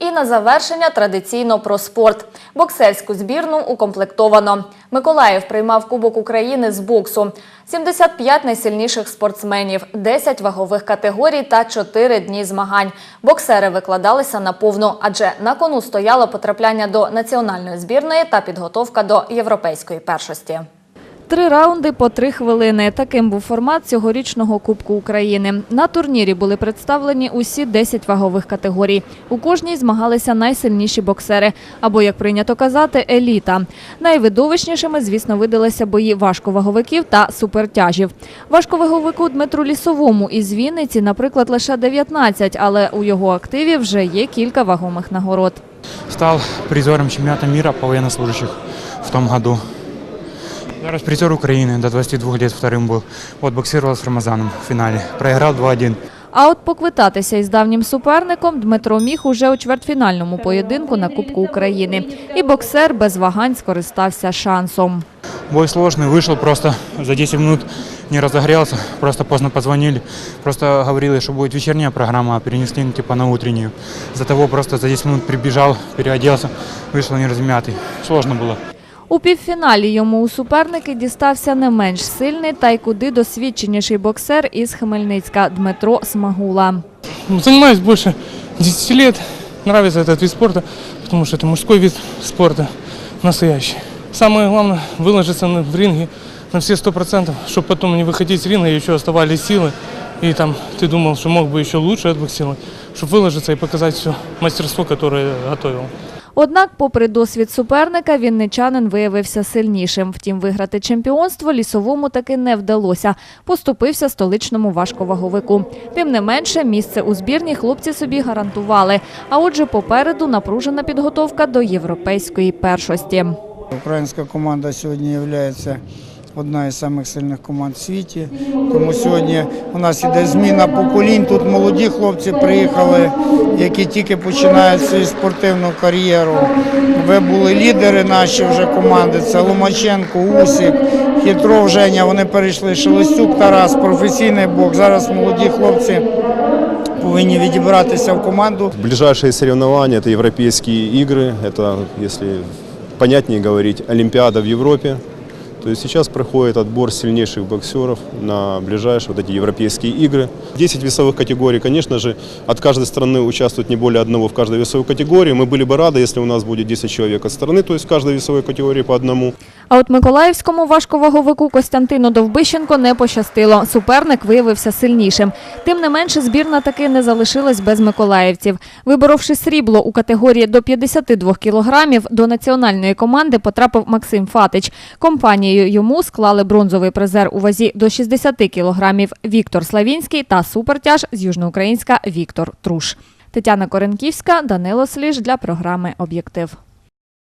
І на завершення традиційно про спорт. Боксерську збірну укомплектовано. Миколаїв приймав Кубок України з боксу. 75 найсильніших спортсменів, 10 вагових категорій та 4 дні змагань. Боксери викладалися на повну, адже на кону стояло потрапляння до національної збірної та підготовка до європейської першості. Три раунди по три хвилини. Таким був формат цьогорічного Кубку України. На турнірі були представлені усі 10 вагових категорій. У кожній змагалися найсильніші боксери, або, як прийнято казати, еліта. Найвидовищнішими, звісно, видалися бої важковаговиків та супертяжів. Важковаговику Дмитру Лісовому із Вінниці, наприклад, лише 19, але у його активі вже є кілька вагомих нагород. Стал призером чемпионата мира по военнослужащих в том году. Зараз призер Украины, до 22 лет вторым был. Вот боксировал с Рамазаном в финале. Проиграл 2-1. А от поквитатися із давнім суперником Дмитро міг уже у чвертьфінальному поєдинку на Кубку України. І боксер без вагань скористався шансом. Бой сложный, вышел просто за 10 минут, не разогрелся, просто поздно позвонили. Просто говорили, что будет вечерняя программа, а перенесли ну, типа на утреннюю. За того просто за 10 минут прибежал, переоделся, вышел неразмятый. Сложно было. У півфіналі йому у суперники дістався не менш сильний та й куди досвідченіший боксер із Хмельницька Дмитро Смагула. Ну, Занимаюсь больше 10 лет. Нравится этот вид спорта, потому что это мужской вид спорта настоящий. Самое главное выложиться на- в ринге на все сто процентов, чтобы потом не выходить с ринга и еще оставались силы. И там ты думал, что мог бы еще лучше отбоксировать, чтобы выложиться и показать все мастерство, которое я готовил. Однак, попри досвід суперника, вінничанин виявився сильнішим. Втім, виграти чемпіонство лісовому таки не вдалося. Поступився столичному важковаговику. Тим не менше, місце у збірні хлопці собі гарантували. А отже, попереду напружена підготовка до європейської першості. Українська команда сьогодні є одна із самих сильних команд в світі. Тому сьогодні у нас іде зміна поколінь. Тут молоді хлопці приїхали, які тільки починають свою спортивну кар'єру. Ви були лідери наші вже команди. Це Ломаченко, Усік, Хітров, Женя. Вони перейшли Шелестюк, Тарас, професійний бокс. Зараз молоді хлопці повинні відібратися в команду. Ближайшие соревнования – это европейские игры, это, если понятнее говорить, Олимпиада в Европе. То есть сейчас проходит отбор сильнейших боксеров на ближайшие вот эти европейские игры. 10 весовых категорий, конечно же, от каждой страны участвует не более одного в каждой весовой категории. Мы были бы рады, если у нас будет 10 человек от страны, то есть в каждой весовой категории по одному. А от миколаївському важковаговику Костянтину Довбищенко не пощастило. Суперник виявився сильнішим. Тим не менше, збірна таки не залишилась без миколаївців. Виборовши срібло у категорії до 52 кілограмів, до національної команди потрапив Максим Фатич. Компанією йому склали бронзовий призер у вазі до 60 кілограмів Віктор Славінський та супертяж з Южноукраїнська Віктор Труш. Тетяна Коренківська, Данило Сліж для програми Об'єктив.